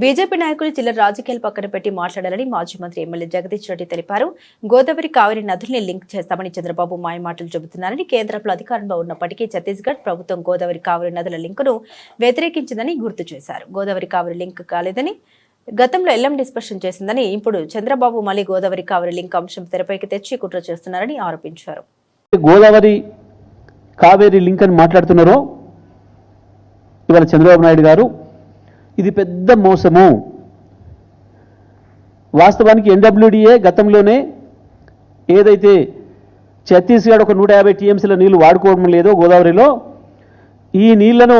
BJP నాయకులు చిల్లర రాజకీయాలు పక్కన పెట్టి మాట్లాడాలని మాజీ మంత్రి ఎమ్మెల్యే జగదీష్ రెడ్డి తెలిపారు. గోదావరి కావేరి నదుల్ని లింక్ చేస్తామని చంద్రబాబు మాయ మాటలు చెబుతున్నారని కేంద్రంలో అధికారంలో ఉన్నప్పటికీ ఛత్తీస్గఢ్ ప్రభుత్వం గోదావరి కావేరి నదుల లింకును వ్యతిరేకించిందని గుర్తు చేశారు. గోదావరి కావేరి లింక్ కాలేదని గతంలో ఎల్లం డిస్కషన్ చేసిందని ఇప్పుడు చంద్రబాబు మళ్ళీ గోదావరి కావేరి లింక్ అంశం తెరపైకి తెచ్చి కుట్ర చేస్తున్నారని ఆరోపించారు. గోదావరి కావేరి లింక్ అని మాట్లాడుతున్నారో ఇవాళ చంద్రబాబు నాయుడు గారు ఇది పెద్ద మోసము. వాస్తవానికి ఎన్డబ్ల్యూడిఏ గతంలోనే ఏదైతే ఛత్తీస్గఢ్ ఒక నూట యాభై టీఎంసీల నీళ్ళు వాడుకోవడం లేదో గోదావరిలో ఈ నీళ్ళను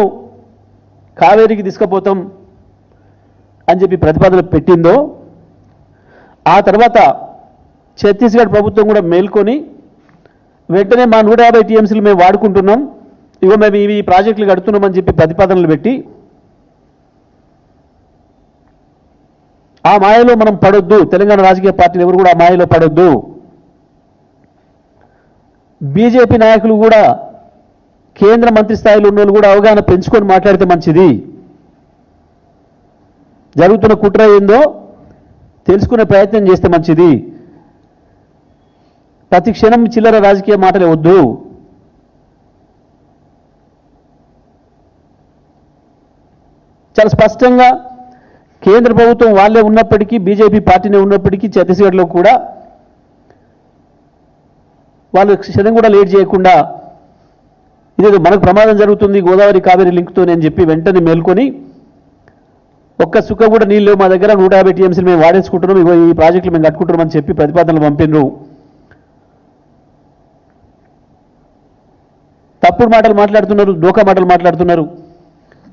కావేరికి తీసుకుపోతాం అని చెప్పి ప్రతిపాదన పెట్టిందో ఆ తర్వాత ఛత్తీస్గఢ్ ప్రభుత్వం కూడా మేల్కొని వెంటనే మా నూట యాభై టీఎంసీలు మేము వాడుకుంటున్నాం ఇగో మేము ఇవి ఈ ప్రాజెక్టులు కడుతున్నామని చెప్పి ప్రతిపాదనలు పెట్టి ఆ మాయలో మనం పడొద్దు. తెలంగాణ రాజకీయ పార్టీలు ఎవరు కూడా ఆ మాయలో పడొద్దు. బీజేపీ నాయకులు కూడా కేంద్ర మంత్రి స్థాయిలో ఉన్న కూడా అవగాహన పెంచుకొని మాట్లాడితే మంచిది. జరుగుతున్న కుట్ర ఏందో తెలుసుకునే ప్రయత్నం చేస్తే మంచిది. ప్రతి క్షణం చిల్లర రాజకీయ మాటలే వద్దు. చాలా స్పష్టంగా కేంద్ర ప్రభుత్వం వాళ్ళే ఉన్నప్పటికీ బీజేపీ పార్టీనే ఉన్నప్పటికీ ఛత్తీస్గఢ్లో కూడా వాళ్ళు క్షణం కూడా లేట్ చేయకుండా ఇదేదో మనకు ప్రమాదం జరుగుతుంది గోదావరి కావేరి లింక్తో నేను చెప్పి వెంటనే మేల్కొని ఒక్క సుక్క కూడా నీళ్ళు మా దగ్గర నూట యాభై టీఎంసీలు మేము వాడేసుకుంటున్నాం ఇగో ఈ ప్రాజెక్టులు మేము కట్టుకుంటున్నామని చెప్పి ప్రతిపాదనలు పంపినరు. తప్పుడు మాటలు మాట్లాడుతున్నారు డోకా మాటలు మాట్లాడుతున్నారు.